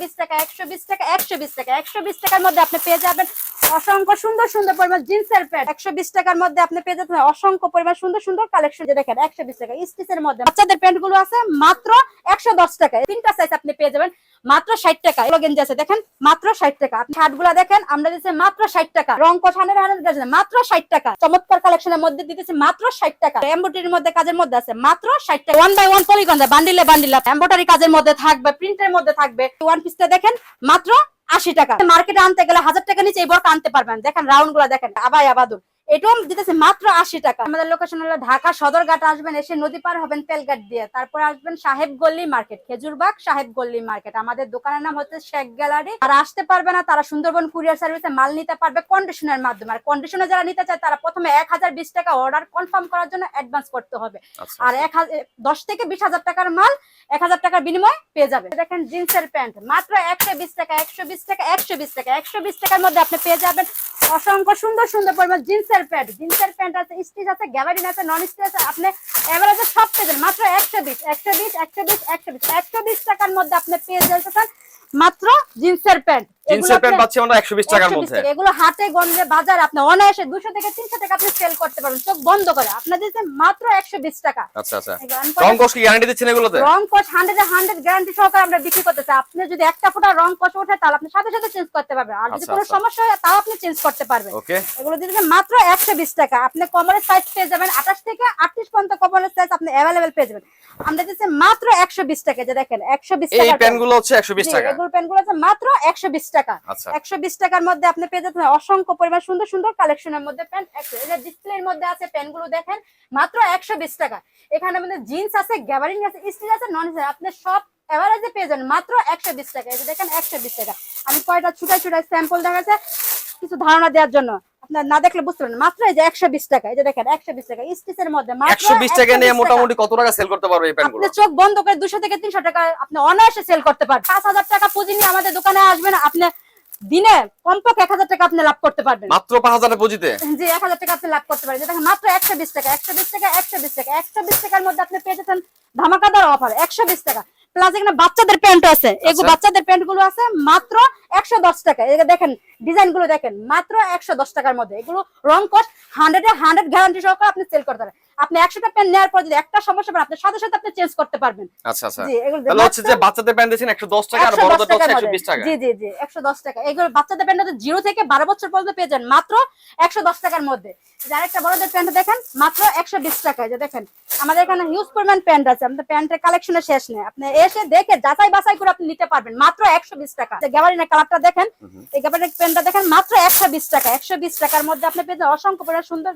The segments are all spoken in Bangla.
বিশ টাকা, একশো বিশ টাকা, একশো বিশ টাকা, একশো বিশ টাকার মধ্যে আপনি পেয়ে যাবেন অসংখ্য সুন্দর সুন্দর পরিমাণ জিন্সের প্যান্ট। একশো বিশ টাকার মধ্যে আপনি পেয়ে যাবেন অসংখ্য পরিমাণ সুন্দর সুন্দর কালেকশন। যে দেখেন, একশো বিশ টাকা। স্টিচের মধ্যে বাচ্চাদের প্যান্টগুলো আছে মাত্র একশো দশ টাকা। তিনটা সাইজ আপনি পেয়ে যাবেন মাত্র ষাট টাকা। এগুলো গেঞ্জি আছে, দেখেন, মাত্র ষাট টাকা। আপনি শার্টগুলা দেখেন, আমরা দিচ্ছি মাত্র ষাট টাকা। রং কষানের মাত্র ষাট টাকা। চমৎকার কালেকশনের মধ্যে দিতেছি মাত্র ষাট টাকা। এম্বোটারির মধ্যে কাজের মধ্যে আছে মাত্র ষাট টাকা। ওয়ান বাই ওয়ান পলিগন বান্ডিলে বান্ডিল এম্বোটারি কাজের মধ্যে থাকবে প্রিন্টের মধ্যে থাকবে। ওয়ান পিসটা দেখেন, মাত্র আশি টাকা। মার্কেটে আনতে গেলে হাজার টাকা নিচে এই বড় আনতে পারবেন। দেখেন রাউন্ডগুলা দেখেন। আবাই আবাদুর এটাও দিতেছে মাত্র আশি টাকা। আমাদের লোকেশন হলো ঢাকা সদরঘাট আসবেন এসে নদী পার হবেন তেলঘাট দিয়ে। তারপর আসবেন সাহেব গল্লি মার্কেট খেজুরবাগ সাহেব গল্লি মার্কেট। আমাদের দোকানের নাম হচ্ছে শেখ গ্যালারি। আর আসতে পারবে না তারা সুন্দরবন কুরিয়ার সার্ভিসে মাল নিতে পারবে কন্ডিশনের মাধ্যমে। আর কন্ডিশনে যারা নিতে চায় তারা প্রথমে এক হাজার বিশ টাকা অর্ডার কনফার্ম করার জন্য অ্যাডভান্স করতে হবে। আচ্ছা আর এক দশ থেকে বিশ হাজার টাকার মাল এক হাজার টাকার বিনিময়ে পেয়ে যাবে। দেখেন জিন্সের প্যান্ট মাত্র একশো বিশ টাকা একশো বিশ টাকা একশো বিশ টাকা একশো বিশ টাকার মধ্যে আপনি পেয়ে যাবেন অসংখ্য সুন্দর সুন্দর পরিমাণ জিন্সের প্যান্ট জিন্সের প্যান্ট আছে, স্টিচ আছে গ্যাবারিন আছে নন স্টিচ আছে, আপনি এভারেজে সব পেয়ে মাত্র একশো বিশ একশো বিশ একশো বিশ একশো বিশ একশো বিশ টাকার মধ্যে আপনি পেয়ে যাচ্ছেন মাত্র জিন্সের প্যান্ট। জিন্সের প্যান্ট পাচ্ছি আমরা একশো বিশ টাকার মধ্যে। এগুলো হাটে গঞ্জে বাজার আপনি অনায়াসে দুশো থেকে তিনশো টাকা আপনি সেল করতে পারবেন। চোখ বন্ধ করে। আপনার দিচ্ছে মাত্র একশো বিশ টাকা। আচ্ছা আচ্ছা। রং কি গ্যারান্টি দিচ্ছেন এগুলোতে? রং কস হান্ড্রেড হান্ড্রেড গ্যারান্টি সহকারে আমরা বিক্রি করতে চাই। আপনি যদি একটা ফোটা রং কস ওঠে তাহলে আপনি সাথে সাথে চেঞ্জ করতে পারবেন। আর যদি আচ্ছা, কোনো আচ্ছা। সমস্যা হয় তাও আপনি চেঞ্জ করতে পারবেন। ওকে এগুলো দিতে মাত্র একশো বিশ টাকা। আপনি কমরের সাইজ পেয়ে যাবেন আঠাশ থেকে আটত্রিশ পর্যন্ত কমরের সাইজ আপনি অ্যাভেলেবেল পেয়ে যাবেন। আমরা দিচ্ছি মাত্র একশো বিশ টাকা যে দেখেন একশো বিশ এই টাকা প্যান্টগুলো হচ্ছে একশো বিশ টাকা। এগুলো প্যান্টগুলো আছে মাত্র একশো বিশ টাকা। আচ্ছা। একশো বিশ টাকার মধ্যে আপনি পেয়ে যাবেন অসংখ্য পরিমাণ সুন্দর সুন্দর কালেকশনের মধ্যে প্যান্ট ডিসপ্লের মধ্যে আছে প্যান্টগুলো দেখেন মাত্র একশো বিশ টাকা। এখানে আমাদের জিন্স আছে গ্যাবারিং আছে স্টিচ আছে নন স্টিচ আপনি সব এভারেজে পেয়ে যাবেন মাত্র একশো বিশ টাকা। এই যে দেখেন একশো বিশ টাকা। আমি কয়টা ছুটাই ছুটাই স্যাম্পল দেখাচ্ছে কিছু ধারণা দেওয়ার জন্য। আপনার না দেখলে বুঝতে পারবেন মাত্র এই যে একশো বিশ টাকা এই যে দেখেন একশো বিশ টাকা। স্টিচের মধ্যে মাত্র একশো বিশ টাকা নিয়ে মোটামুটি কত টাকা সেল করতে পারবে এই আপনি চোখ বন্ধ করে দুশো থেকে তিনশো টাকা আপনি অনায়াসে সেল করতে পারবেন। পাঁচ হাজার টাকা পুঁজি নিয়ে আমাদের দোকানে আসবেন আপনি দিনে কমপক্ষে এক হাজার টাকা আপনি লাভ করতে পারবেন। মাত্র পাঁচ হাজারের পুঁজিতে? যে এক হাজার টাকা আপনি লাভ করতে পারেন দেখেন মাত্র একশো বিশ টাকা একশো বিশ টাকা একশো বিশ টাকা একশো বিশ টাকার মধ্যে আপনি পেয়ে যেতেন ধামাকাদার অফার একশো বিশ টাকা। প্লাস এখানে বাচ্চাদের প্যান্ট আছে। এগুলো আচ্ছা। বাচ্চাদের প্যান্টগুলো আছে মাত্র একশো দশ টাকা এগুলো দেখেন ডিজাইনগুলো দেখেন মাত্র একশো দশ টাকার মধ্যে। এগুলো রং কস্ট হান্ড্রেড হান্ড্রেড গ্যারান্টি সহকারে আপনি সেল করতে পারেন। আপনি একশোটা প্যান্ট নেওয়ার পর যদি একটা সমস্যা পান আপনি সাথে সাথে আপনি চেঞ্জ করতে পারবেন। আচ্ছা আচ্ছা। তাহলে হচ্ছে যে বাচ্চাদের প্যান্ট দিয়েছেন একশো দশ টাকা আর বড়দের হচ্ছে টাকা। জি জি জি একশো দশ টাকা। এগুলো বাচ্চাদের প্যান্ট জিরো থেকে বারো বছর পর্যন্ত পেয়ে যান। মাত্র একশো দশ টাকার মধ্যে। যার একটা বড়দের প্যান্ট দেখেন মাত্র একশো বিশ টাকায়। যে দেখেন আমাদের এখানে হিউজ পরিমাণ প্যান্ট আছে। আমাদের প্যান্টের কালেকশনের শেষ নেই। আপনি এসে দেখে যাচাই বাছাই করে আপনি নিতে পারবেন। মাত্র একশো বিশ টাকা। গ্যাবারিনের কালারটা দেখেন এই গ্যাবারিনের প্যান্টটা দেখেন মাত্র একশো বিশ টাকা একশো বিশ টাকার মধ্যে আপনি পেয়ে অসংখ্য পরিমাণ সুন্দর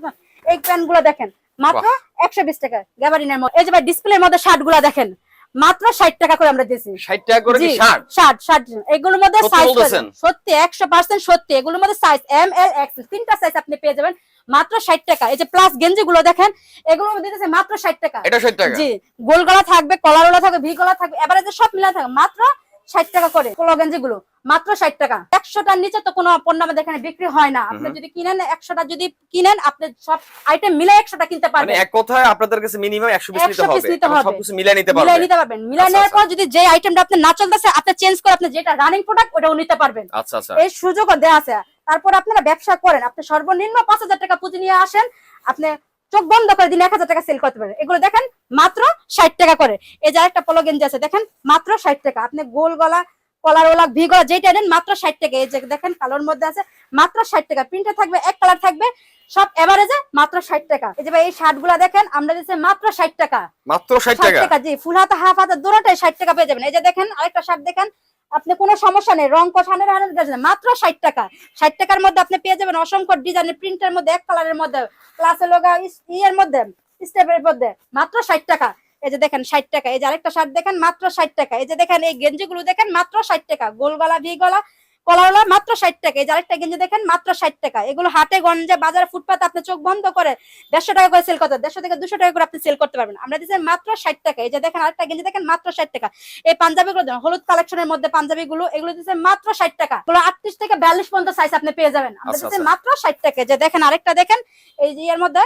এই প্যান্টগুলো দেখেন মাত্র একশো বিশ টাকা গ্যাবারিনের মধ্যে। এই যে ডিসপ্লের মধ্যে শার্টগুলা দেখেন মাত্র ষাট টাকা করে আমরা দিয়েছি। ষাট টাকা করে শার্ট? শার্ট এগুলোর মধ্যে সাইজ সত্যি একশো পার্সেন্ট সত্যি। এগুলোর মধ্যে সাইজ এম এল এক্স তিনটা সাইজ আপনি পেয়ে যাবেন মাত্র ষাট টাকা। এই যে প্লাস গেঞ্জি গুলো দেখেন এগুলো দিতেছে মাত্র ষাট টাকা। এটা ষাট টাকা? জি গোল গলা থাকবে কলার ওলা থাকবে ভি গলা থাকবে এবারে যে সব মিলা থাকবে মাত্র ষাট টাকা করে। পোলো গেঞ্জি গুলো মাত্র ষাট টাকা। একশোটার নিচে তো কোনো পণ্য আমাদের এখানে বিক্রি হয় না। আপনি যদি কিনেন একশোটা যদি কিনেন আপনি সব আইটেম মিলে একশোটা কিনতে মানে পারবেন। এক কথায় আপনাদের কাছে মিনিমাম একশো পিস নিতে 100 piece হবে নিতে হবে। সবকিছু মিলিয়ে নিতে মিলাই পারবে নিতে পারবেন। আচ্ছা, নেওয়ার পর আচ্ছা। যদি যে আইটেমটা আপনি না চলতেছে আপনি চেঞ্জ করে আপনি যেটা রানিং প্রোডাক্ট ওটাও নিতে পারবেন। আচ্ছা আচ্ছা। এই সুযোগও দেওয়া আছে। তারপর আপনারা ব্যবসা করেন। আপনি সর্বনিম্ন পাঁচ হাজার টাকা পুঁজি নিয়ে আসেন। আপনি চোখ বন্ধ করে দিন এক হাজার টাকা সেল করতে পারেন এগুলো দেখেন মাত্র ষাট টাকা করে। এই যে একটা পলো গেঞ্জি আছে দেখেন মাত্র ষাট টাকা। আপনি গোল গলা কলার ওলা ভি গলা যেটা নেন মাত্র ষাট টাকা। এই যে দেখেন কালোর মধ্যে আছে মাত্র ষাট টাকা। প্রিন্টে থাকবে এক কালার থাকবে সব এভারেজে মাত্র ষাট টাকা। এই যে ভাই এই শার্টগুলা দেখেন আমরা দিচ্ছি মাত্র ষাট টাকা। মাত্র ষাট টাকা? জি ফুল হাতা হাফ হাতা দুটোটাই ষাট টাকা পেয়ে যাবেন। এই যে দেখেন আরেকটা শার্ট দেখেন আপনি কোনো সমস্যা নেই রং কষানের কাছে মাত্র ষাট টাকা। ষাট টাকার মধ্যে আপনি পেয়ে যাবেন অসংখ্য ডিজাইনের প্রিন্টের মধ্যে এক কালারের মধ্যে ক্লাসে লগা ইয়ের মধ্যে স্টেপের মধ্যে। মাত্র ষাট টাকা। এই যে দেখেন ষাট টাকা এই যে আরেকটা শার্ট দেখেন মাত্র ষাট টাকা এই যে দেখেন এই গেঞ্জিগুলো দেখেন মাত্র ষাট টাকা গোল গলা ভি গলা কলাওয়ালা মাত্র ষাট টাকা এই যে আরেকটা গেঞ্জি দেখেন মাত্র ষাট টাকা এগুলো হাটে গঞ্জে বাজারে ফুটপাতে আপনি চোখ বন্ধ করে দেড়শো টাকা করে সেল করতে দেড়শো থেকে দুশো টাকা করে আপনি সেল করতে পারবেন। আমরা দিচ্ছি মাত্র ষাট টাকা এই যে দেখেন আরেকটা গেঞ্জি দেখেন মাত্র ষাট টাকা। এই পাঞ্জাবি গুলো দেখেন, হলুদ কালেকশনের মধ্যে পাঞ্জাবি গুলো এগুলো দিচ্ছে মাত্র ষাট টাকা। এগুলো আটত্রিশ থেকে বিয়াল্লিশ পর্যন্ত সাইজ আপনি পেয়ে যাবেন। আমরা আচ্ছা, দিচ্ছি আচ্ছা। মাত্র ষাট টাকা যে দেখেন আরেকটা দেখেন এই যে এর মধ্যে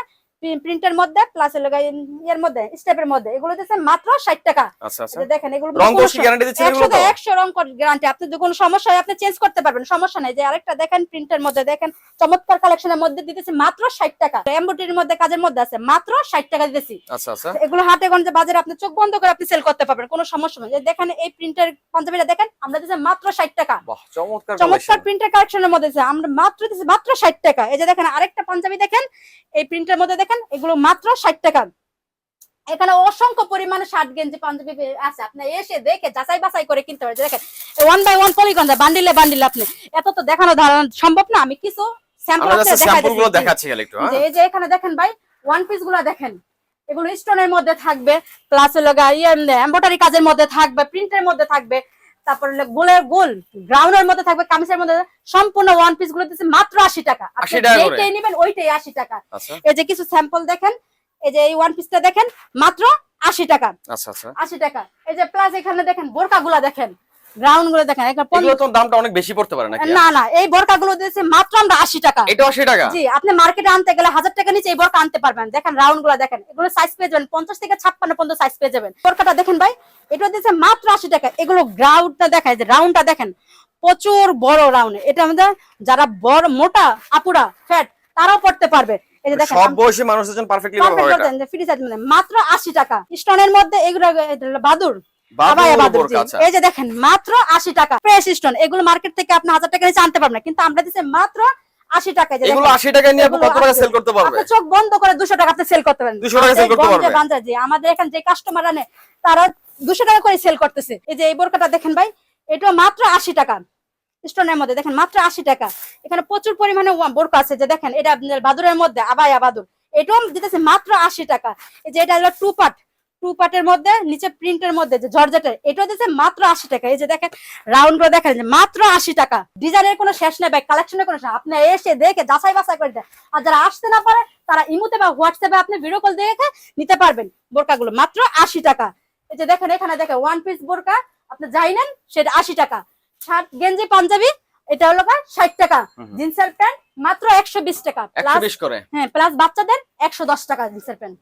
প্রিন্টের মধ্যে প্লাস এর মধ্যে স্টেপের মধ্যে। এগুলো দিচ্ছে মাত্র ষাট টাকা। আচ্ছা আচ্ছা। দেখেন এগুলো রং কোর্স গ্যারান্টি এগুলো তো? একশো রং গ্যারান্টি আপনি যদি কোনো সমস্যা হয় আপনি চেঞ্জ করতে পারবেন। সমস্যা নাই। যে আরেকটা দেখেন প্রিন্টের মধ্যে দেখেন চমৎকার কালেকশনের মধ্যে দিতেছি মাত্র ষাট টাকা। এমব্রয়ডারির মধ্যে কাজের মধ্যে আছে মাত্র ষাট টাকা দিতেছি। আচ্ছা আচ্ছা। এগুলো হাটে গঞ্জে বাজারে আপনি চোখ বন্ধ করে আপনি সেল করতে পারবেন কোনো সমস্যা নেই। যে দেখেন এই প্রিন্টের পাঞ্জাবিটা দেখেন আমরা দিচ্ছি মাত্র ষাট টাকা। বাহ চমৎকার চমৎকার প্রিন্টের কালেকশনের মধ্যে আছে আমরা মাত্র দিচ্ছি মাত্র ষাট টাকা। এই যে দেখেন আরেকটা পাঞ্জাবি দেখেন এই প্রিন্টের মধ্যে দেখেন এগুলো মাত্র ষাট টাকা। এখানে অসংখ্য পরিমাণে শার্ট গেঞ্জি পাঞ্জাবি আছে। আপনি এসে দেখে যাচাই বাছাই করে কিনতে পারেন। দেখেন ওয়ান বাই ওয়ান পলিগন বান্ডিলে বান্ডিল আপনি এত তো দেখানো ধারণা সম্ভব না। আমি কিছু স্যাম্পল আপনাদের। দেখাচ্ছি হ্যাঁ? এই যে এখানে দেখেন ভাই ওয়ান পিসগুলা দেখেন। এগুলো স্টোনের মধ্যে থাকবে প্লাস হলো এম্বোটারি কাজের মধ্যে থাকবে প্রিন্টের মধ্যে থাকবে। তারপর গোলের গোল গ্রাউন্ডের মধ্যে থাকবে কামিজের মধ্যে সম্পূর্ণ ওয়ান পিসগুলো দিচ্ছে মাত্র আশি টাকা। আপনি 80 টাকা করে? যেইটাই নেবেন ওইটাই আশি টাকা। আচ্ছা। এই যে কিছু স্যাম্পল দেখেন এই যে এই ওয়ান পিসটা দেখেন মাত্র আশি টাকা। আচ্ছা আচ্ছা। আশি টাকা। এই যে প্লাস এখানে দেখেন বোরকা গুলা দেখেন। গ্রাউন্ডগুলো দেখেন এখানে এগুলো তো দামটা অনেক বেশি পড়তে পারে নাকি না না এই বোরকা গুলো দিচ্ছে মাত্র আমরা আশি টাকা। এটা আশি টাকা? জি আপনি মার্কেটে আনতে গেলে হাজার টাকা নিচে এই বরকা আনতে পারবেন। দেখেন রাউন্ডগুলো দেখেন এগুলো সাইজ পেয়ে যাবেন পঞ্চাশ থেকে ছাপ্পান্ন পর্যন্ত সাইজ পেয়ে যাবেন। বরকাটা দেখেন ভাই এটা দিচ্ছে মাত্র আশি টাকা। এগুলো গ্রাউন্ডটা দেখায় যে রাউন্ডটা দেখেন প্রচুর বড় রাউন্ড এটা আমাদের যারা বড় মোটা আপুরা ফ্যাট তারাও পড়তে পারবে। এই যে দেখেন সব বয়সী মানুষের জন্য পারফেক্টলি perfect এটা। বলতেন যে মানে মাত্র আশি টাকা। স্টোনের মধ্যে এগুলো বাদুর। এই যে দেখেন মাত্র আশি টাকা। ফ্রেশ স্টোন এগুলো মার্কেট থেকে আপনি হাজার টাকা নিচে আনতে পারবেন না কিন্তু আমরা দিচ্ছি মাত্র আশি টাকা এগুলো আশি টাকায় নিয়ে কত টাকা সেল করতে পারবে চোখ বন্ধ করে দুশো টাকা সেল করতে পারেন। 200 টাকা sell করতে পারবে? আমাদের এখানে যে তারা দুশো টাকা করে সেল করতেছে। এই যে এই বোরকাটা দেখেন ভাই এটা মাত্র আশি টাকা। স্টোনের মধ্যে দেখেন মাত্র আশি টাকা। এখানে প্রচুর পরিমাণে বোরকা আছে যে দেখেন এটা বাদুরের মধ্যে আবায়া বাদুর। এটাও দিতেছে মাত্র আশি টাকা। এই যে এটা হলো টু পার্ট টু পার্টের মধ্যে নিচে প্রিন্টের মধ্যে যে জর্জেটের এটাও দিতেছে মাত্র আশি টাকা। এই যে দেখেন রাউন্ড করে দেখেন যে মাত্র আশি টাকা। ডিজাইনের কোনো শেষ নেই ভাই কালেকশনের কোনো শেষ। আপনি এসে দেখে যাচাই বাছাই করে দেন আর যারা আসতে না পারে তারা ইমুতে বা হোয়াটসঅ্যাপে আপনি ভিডিও কল দেখে নিতে পারবেন বোরকাগুলো। মাত্র আশি টাকা। এই যে দেখেন এখানে দেখেন ওয়ান পিস বোরকা আপনি যাই নেন সেটা আশি টাকা। শার্ট গেঞ্জি পাঞ্জাবি এটা হলো ষাট টাকা। জিন্সের প্যান্ট মাত্র একশো বিশ টাকা। প্লাস করে? হ্যাঁ প্লাস বাচ্চাদের একশো দশ টাকা জিন্সের প্যান্ট।